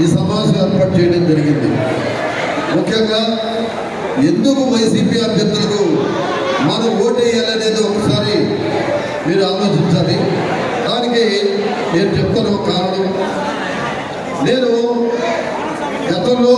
ఈ సమావేశం ఏర్పాటు చేయడం జరిగింది. ముఖ్యంగా ఎందుకు వైసీపీ అభ్యర్థులకు మనం ఓటేయాలనేది ఒకసారి మీరు ఆలోచించాలి. దానికి నేను చెప్తాను ఒక కారణం. నేను గతంలో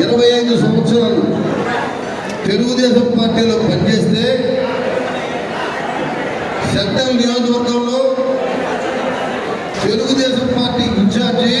ఇరవై ఐదు సంవత్సరాలు తెలుగుదేశం పార్టీలో పనిచేస్తే సెంట్రల్ నియోజకవర్గంలో తెలుగుదేశం పార్టీ ఇన్ఛార్జి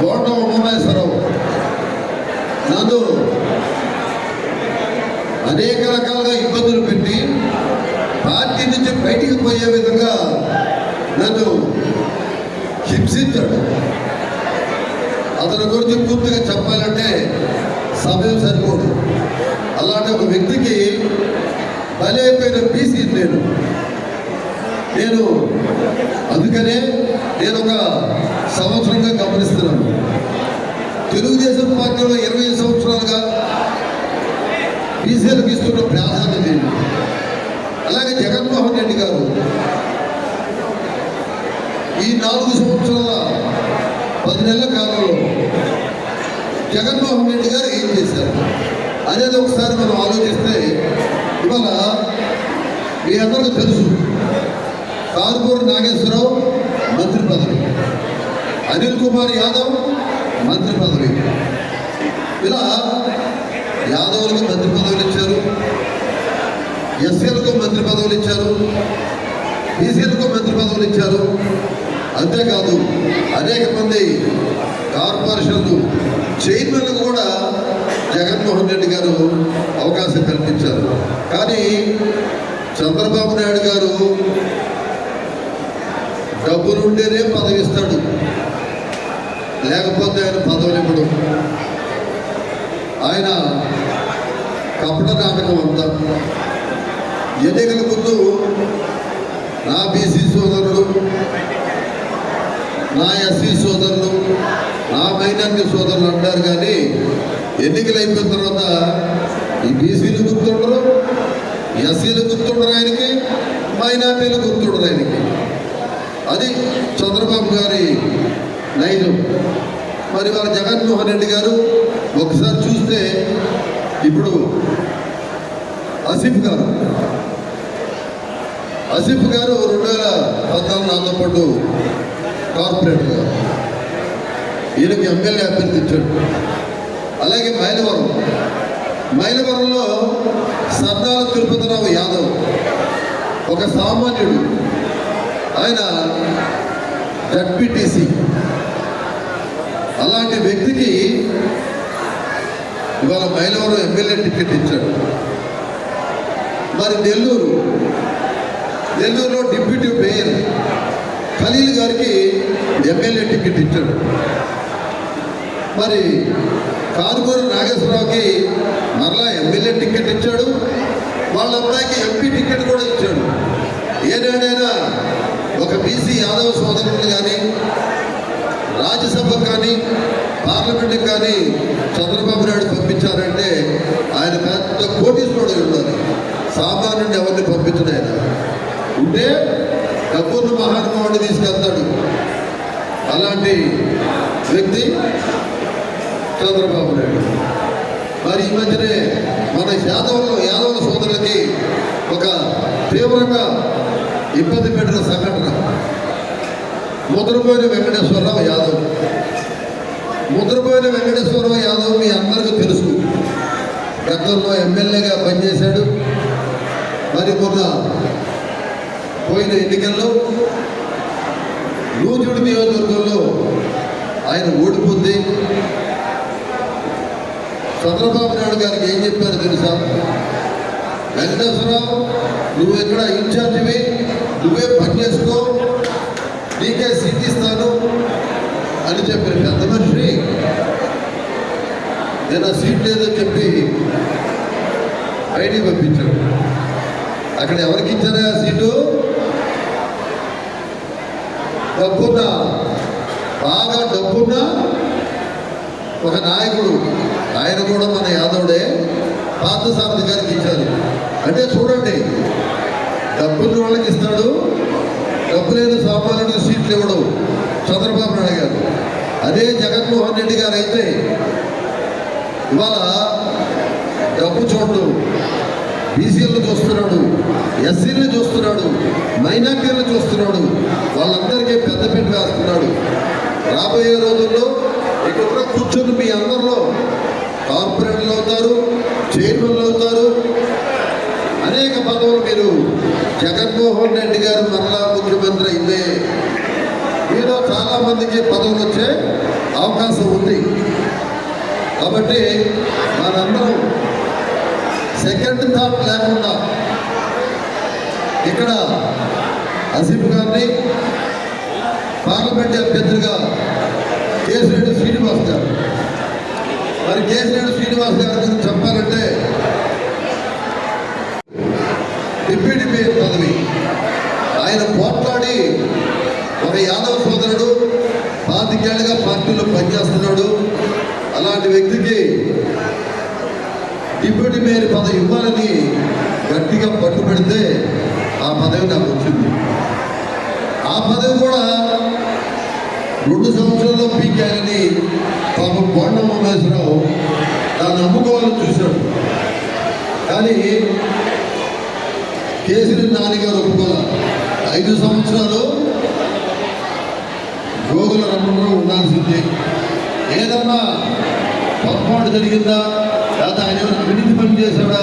కోట ఉమామేశ్వరరావు నన్ను అనేక రకాలుగా ఇబ్బందులు పెట్టి పార్టీ నుంచి బయటికి పోయే విధంగా నన్ను హింసించాడు అతని గురించి పూర్తిగా చెప్పాలంటే సమయం సరిపోదు. అలాంటి ఒక వ్యక్తికి బలైపోయిన బీసీ నేను. నేను అందుకనే నేను ఒక సంవత్సరంగా గమనిస్తున్నాను. తెలుగుదేశం పార్టీలో ఇరవై సంవత్సరాలుగా బీసీలకు ఇస్తున్న ప్రాధాన్యత ఏంటి? అలాగే జగన్మోహన్ రెడ్డి గారు ఈ నాలుగు సంవత్సరాలు పది నెలల కాలంలో జగన్మోహన్ రెడ్డి గారు ఏం చేశారు? అనేది ఒకసారి మనం ఆలోచిస్తే ఇవాళ మీ అందరికీ తెలుసు కారుపూరి నాగేశ్వరరావు మంత్రి పదవి అనిల్ కుమార్ యాదవ్ మంత్రి పదవి. ఇలా యాదవులకు మంత్రి పదవులు ఇచ్చారు ఎస్సీలకు మంత్రి పదవులు ఇచ్చారు బీసీలకు మంత్రి పదవులు ఇచ్చారు అంతేకాదు అనేక మంది కార్పొరేషన్లు చైర్మన్లకు కూడా జగన్మోహన్ రెడ్డి గారు అవకాశం కల్పించారు. కానీ చంద్రబాబు నాయుడు గారు డబ్బులుంటేనే పదవి ఇస్తాడు. లేకపోతే ఆయన పదవులు ఇవ్వడం. ఆయన కపట నాటకం అంతా. ఎన్నికల ముందు నా బీసీ సోదరుడు నా ఎస్సీ సోదరులు నా మైనార్టీ సోదరులు అంటారు కానీ ఎన్నికలు అయిపోయిన తర్వాత ఈ బీసీలు గుర్తుండరు ఎస్సీలు గుర్తుండరు ఆయనకి మైనార్టీలు గుర్తుండరు ఆయనకి. అది చంద్రబాబు గారి నైజం మరి వాళ్ళ జగన్మోహన్ రెడ్డి గారు ఒకసారి చూస్తే ఇప్పుడు అసిఫ్ గారు అసిఫ్ గారు రెండు వేల పద్నాలుగు నాతో పాటు కార్పొరేటర్ గారు. ఈయనకి ఎమ్మెల్యే అభ్యర్థి ఇచ్చాడు. అలాగే మైలవరం. మైలవరంలో సర్దాల తిరుపతిరావు యాదవ్ ఒక సామాన్యుడు. ఆయన జడ్పీటీసీ. అలాంటి వ్యక్తికి ఇవాళ మైలవరం ఎమ్మెల్యే టికెట్ ఇచ్చాడు. మరి నెల్లూరు. నెల్లూరులో డిప్యూటీ మేయర్. ఖలీల్ గారికి ఎమ్మెల్యే టికెట్ ఇచ్చాడు. మరి కారుమూరు నాగేశ్వరరావుకి మరలా ఎమ్మెల్యే టికెట్ ఇచ్చాడు. వాళ్ళ అబ్బాయికి ఎంపీ టికెట్ కూడా ఇచ్చాడు. ఏనాడైనా ఒక బీసీ యాదవ సోదరులు కానీ రాజ్యసభకు కానీ పార్లమెంట్కి కానీ చంద్రబాబు నాయుడు పంపించారంటే ఆయన పెద్ద కోటీశ్వరుడు ఉండాలి. సామాన్యుడిని ఎవరిని పంపించడం ఆయన. ఉంటే డబ్బున్న మహానుభావుడిని తీసుకెళ్తాడు. అలాంటి వ్యక్తి చంద్రబాబు నాయుడు. మరి ఈ మధ్యనే మన యాదవులు యాదవుల సోదరులకి ఒక తీవ్రంగా ఇబ్బంది పెట్టిన సంఘటన. ముద్రపోయిన వెంకటేశ్వరరావు యాదవ్. ముద్రపోయిన వెంకటేశ్వరరావు యాదవ్ మీ అందరికీ తెలుసు. గతంలో ఎమ్మెల్యేగా పనిచేశాడు. మరి మొన్న పోయిన ఎన్నికల్లో నూజుడి నియోజకవర్గంలో ఆయన ఓడిపోతే చంద్రబాబు నాయుడు గారికి ఏం చెప్పారు తెలుసా? వెంకటేశ్వరరావు నువ్వు ఇక్కడ ఇన్ఛార్జివి? నువ్వే పని చేసుకో. నీకే సీట్ ఇస్తాను అని చెప్పారు పెద్ద మనిషి నేను ఆ సీట్ లేదని చెప్పి బయటికి పంపించాడు అక్కడ ఎవరికి ఇచ్చారా ఆ సీటు? డబ్బున్న బాగా డబ్బున్న ఒక నాయకుడు. ఆయన కూడా మన యాదవుడే. పార్థసారథి గారికి ఇచ్చారు. అంటే చూడండి డబ్బున్న వాళ్ళకి ఇస్తాడు డబ్బు లేని సామాన్యుడికి సీట్లు ఇవ్వడు. చంద్రబాబు నాయుడు గారు. అదే జగన్మోహన్ రెడ్డి గారు అయితే ఇవాళ డబ్బు చూడడు. బీసీలను చూస్తున్నాడు ఎస్సీలను చూస్తున్నాడు మైనార్టీలను చూస్తున్నాడు వాళ్ళందరికీ పెద్దపీట వేస్తున్నాడు రాబోయే రోజుల్లో ఇక్కడ కూర్చొని మీ అందరిలో కార్పొరేటర్లు అవుతారు చైర్మన్లు అవుతారు. అనేక పదవులు మీరు జగన్మోహన్ రెడ్డి గారు మరలా ముఖ్యమంత్రి అయితే మీలో చాలామందికి పదవులు వచ్చే అవకాశం ఉంది. కాబట్టి మనందరం సెకండ్ థాట్ లేకుండా ఇక్కడ అసీఫ్ గారిని పార్లమెంట్ అభ్యర్థిగా కేసిరెడ్డి శ్రీనివాస్ గారు. మరి కేసిరెడ్డి శ్రీనివాస్ గారి గురించి చెప్పాలంటే డిప్యూటీ మేయర్ పదవి ఆయన పోట్లాడి ఒక యాదవ్ సోదరుడు పాతికేళ్ళుగా పార్టీలో పనిచేస్తున్నాడు అలాంటి వ్యక్తికి డిప్యూటీ మేయర్ పదవి ఇవ్వాలని గట్టిగా పట్టుబడితే ఆ పదవి నాకు వచ్చింది. ఆ పదవి కూడా రెండు సంవత్సరాల్లో పీకాయని పాపం బొండ ఉమేశ్వరరావు దాన్ని అమ్ముకోవాలని చూశాడు. కానీ కేసరి నాన్నగారు ఒప్పుకోవాలి ఐదు సంవత్సరాలు గోగుల రమణరావు ఉండాల్సిందే. ఏదన్నా పొరపాటు జరిగిందా? లేదా ఆయన ఏమైనా పని చేశాడా?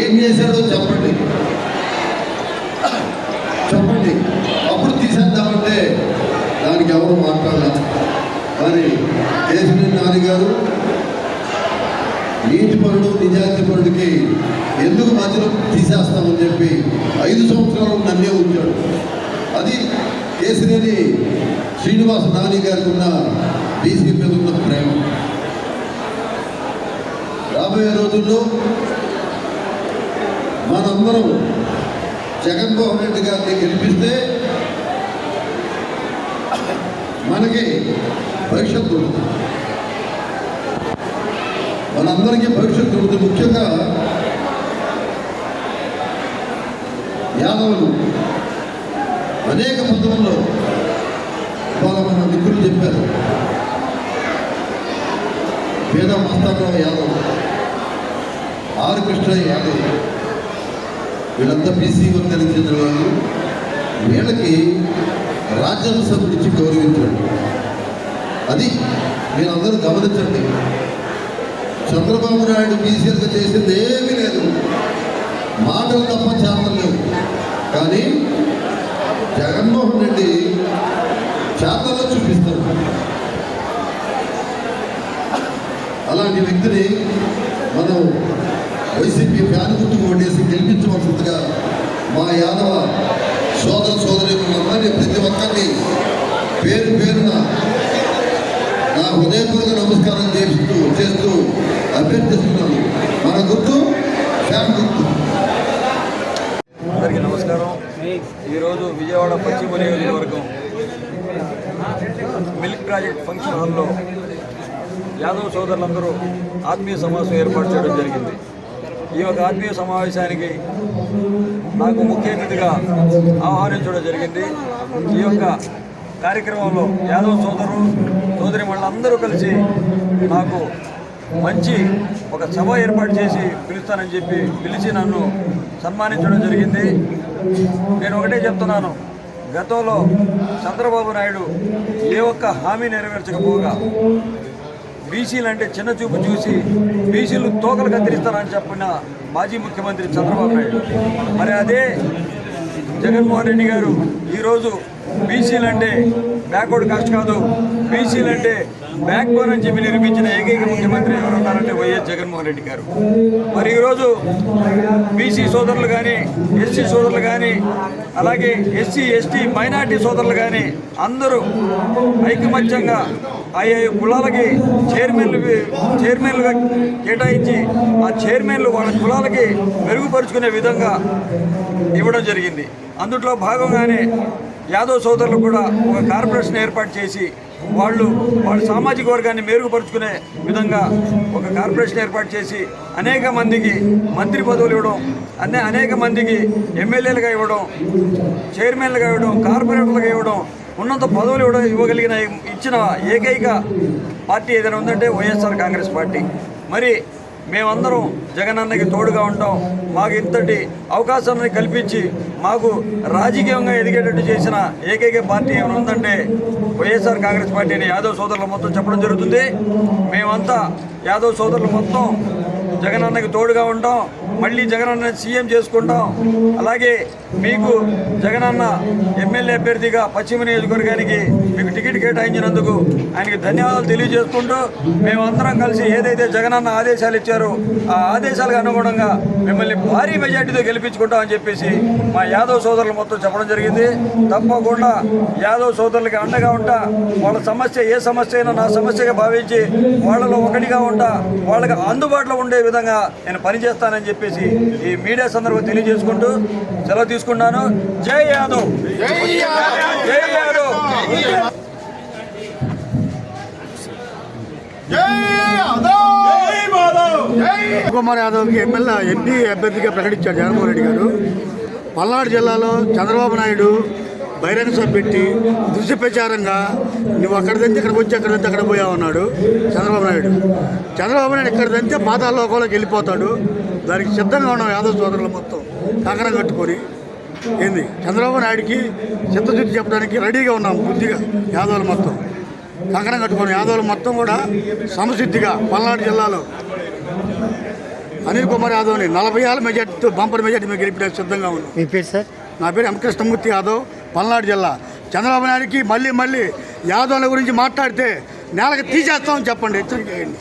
ఏం చేశాడో చెప్పండి. చెప్పండి. అప్పుడు తీసేద్దామంటే దానికి ఎవరు మాట్లాడలేదు మరి కేసరి నాన్నగారు నీతిపరుడు నిజాయితీపరుడికి ఎందుకు మధ్యలో తీసేస్తామని చెప్పి ఐదు సంవత్సరాలు నన్నే ఉంచాడు. అది కేసినేని శ్రీనివాస నాని గారికి ఉన్న బీసీ మీద ఉన్న ప్రేమ. రాబోయే రోజుల్లో మనందరం జగన్మోహన్ రెడ్డి గారిని గెలిపిస్తే మనకి భవిష్యత్తు ఉంటుంది. మనందరికీ భవిష్యత్తు ఉంటుంది. ముఖ్యంగా యాదవులు అనేక పదవుల్లో వాళ్ళ మన మిత్రులు చెప్పారు. వేద మస్తారావు యాదవ్ ఆరు కృష్ణ యాదవ్ వీళ్ళంతా బీసీ వర్గానికి చెందిన వాళ్ళు. వీళ్ళకి రాజ్యాంగ సభ ఇచ్చి గౌరవించండి. అది మీరందరూ గమనించండి. చంద్రబాబు నాయుడు బీసీలుగా చేసింది ఏమీ లేదు. మాటలు తప్ప చేతలు లేవు. కానీ జగన్మోహన్ రెడ్డి చేతల్లో చూపిస్తారు. అలాంటి వ్యక్తిని మనం వైసీపీ ఫ్యాన్ గుర్తుకు ఓటేసి గెలిపించవలసిందిగా మా యాదవ సోదర సోదరి ప్రతి ఒక్కరిని పేరు పేరున నా హృదయపూర్వక నమస్కారం చేస్తూ చేస్తూ అభ్యర్థిస్తున్నాను. మన గుర్తు ఫ్యాన్ గుర్తు. అందరికీ నమస్కారం. ఈరోజు విజయవాడ పశ్చిమ నియోజకవర్గం మిల్క్ ప్రాజెక్ట్ ఫంక్షన్ హాల్లో యాదవ్ సోదరులందరూ ఆత్మీయ సమావేశం ఏర్పాటు చేయడం జరిగింది. ఈ యొక్క ఆత్మీయ సమావేశానికి నాకు ముఖ్య అతిథిగా ఆహ్వానించడం జరిగింది. ఈ యొక్క కార్యక్రమంలో యాదవ్ సోదరు సోదరి వాళ్ళందరూ కలిసి నాకు మంచి ఒక సభ ఏర్పాటు చేసి పిలుస్తానని చెప్పి పిలిచి నన్ను సన్మానించడం జరిగింది. నేను ఒకటే చెప్తున్నాను గతంలో చంద్రబాబు నాయుడు ఏ ఒక్క హామీ నెరవేర్చకపోగా బీసీలు అంటే చిన్న చూపు చూసి బీసీలు తోకలు కత్తిరిస్తారని చెప్పిన మాజీ ముఖ్యమంత్రి చంద్రబాబు నాయుడు. మరి అదే జగన్మోహన్ రెడ్డి గారు ఈరోజు బీసీలు అంటే బ్యాక్వర్డ్ కాస్ట్ కాదు బీసీలు అంటే బ్యాక్ బోన్ అని చెప్పి నిర్మించిన ఏకైక ముఖ్యమంత్రి ఎవరు ఉన్నారంటే వైఎస్ జగన్మోహన్ రెడ్డి గారు. మరి ఈరోజు బీసీ సోదరులు కానీ ఎస్సీ సోదరులు కానీ అలాగే ఎస్సీ ఎస్టీ మైనార్టీ సోదరులు కానీ అందరూ ఐకమత్యంగా ఆయా కులాలకి చైర్మన్లు చైర్మన్లుగా కేటాయించి ఆ చైర్మన్లు వాళ్ళ కులాలకి మెరుగుపరుచుకునే విధంగా ఇవ్వడం జరిగింది. అందుట్లో భాగంగానే యాదవ్ సోదరులు కూడా ఒక కార్పొరేషన్ ఏర్పాటు చేసి వాళ్ళు వాళ్ళ సామాజిక వర్గాన్ని మెరుగుపరుచుకునే విధంగా ఒక కార్పొరేషన్ ఏర్పాటు చేసి అనేక మందికి మంత్రి పదవులు ఇవ్వడం అనే అనేక మందికి ఎమ్మెల్యేలుగా ఇవ్వడం చైర్మన్లుగా ఇవ్వడం కార్పొరేటర్లుగా ఇవ్వడం ఉన్నంత పదవులు ఇవ్వడం ఇవ్వగలిగిన ఇచ్చిన ఏకైక పార్టీ ఏదైనా ఉందంటే వైఎస్ఆర్ కాంగ్రెస్ పార్టీ. మరి మేమందరం జగనన్నకి తోడుగా ఉంటాం. మాకు ఇంతటి అవకాశాన్ని కల్పించి మాకు రాజకీయంగా ఎదిగేటట్టు చేసిన ఏకైక పార్టీ ఏమైనా ఉందంటే వైఎస్ఆర్ కాంగ్రెస్ పార్టీ అని యాదవ్ సోదరులు మొత్తం చెప్పడం జరుగుతుంది. మేమంతా యాదవ్ సోదరులు మొత్తం జగనన్నకి తోడుగా ఉంటాం. మళ్ళీ జగనన్న సీఎం చేసుకుంటాం. అలాగే మీకు జగనన్న ఎమ్మెల్యే అభ్యర్థిగా పశ్చిమ నియోజకవర్గానికి మీకు టికెట్ కేటాయించినందుకు ఆయనకి ధన్యవాదాలు తెలియజేసుకుంటూ మేమందరం కలిసి ఏదైతే జగనన్న ఆదేశాలు ఇచ్చారో ఆ ఆదేశాలకు అనుగుణంగా మిమ్మల్ని భారీ మెజార్టీతో గెలిపించుకుంటామని చెప్పేసి మా యాదవ్ సోదరులు మొత్తం చెప్పడం జరిగింది. తప్పకుండా యాదవ్ సోదరులకి అండగా ఉంటా. వాళ్ళ సమస్య ఏ సమస్య అయినా నా సమస్యగా భావించి వాళ్ళలో ఒకటిగా ఉంటా. వాళ్ళకి అందుబాటులో ఉండే విధంగా నేను పనిచేస్తానని చెప్పేసి ఈ మీడియా సందర్భంగా తెలియజేసుకుంటూ సెలవు తీసుకున్నాను జై యాదవ్. జై యాదవ్. కుమార్ యాదవ్కి ఎమ్మెల్యే ఎంపీ అభ్యర్థిగా ప్రకటించారు జగన్మోహన్ రెడ్డి గారు. పల్నాడు జిల్లాలో చంద్రబాబు నాయుడు బహిరంగ సభ పెట్టి దృశ్య ప్రచారంగా నువ్వు అక్కడ దంతే ఇక్కడికి వచ్చి అక్కడ దంతే అక్కడ పోయావు అన్నాడు చంద్రబాబు నాయుడు. చంద్రబాబు నాయుడు ఇక్కడ దంతే పాతాళ లోకంలోకి వెళ్ళిపోతాడు. దానికి సిద్ధంగా ఉన్నాం యాదవ్ సోదరులు మొత్తం. కంకణం కట్టుకొని. ఏంది? చంద్రబాబు నాయుడికి చిత్తశుద్ధి చెప్పడానికి రెడీగా ఉన్నాం బుద్ధిగా యాదవులు మొత్తం. కంకణం కట్టుకొని యాదవులు మొత్తం కూడా సమసిద్ధిగా పల్నాడు జిల్లాలో. అనిల్ కుమార్ యాదవ్ని నలభై ఏళ్ళ మెజార్టీతో బంపర్ మెజార్టీ మేము గెలిపడానికి సిద్ధంగా ఉన్నాం. మీ పేరు సార్? నా పేరు ఎం కృష్ణమూర్తి యాదవ్. పల్నాడు జిల్లా. చంద్రబాబు నాయుడికి మళ్ళీ మళ్ళీ యాదవ్ల గురించి మాట్లాడితే నేలకు తీసేస్తామని చెప్పండి. హెచ్చరిక చేయండి.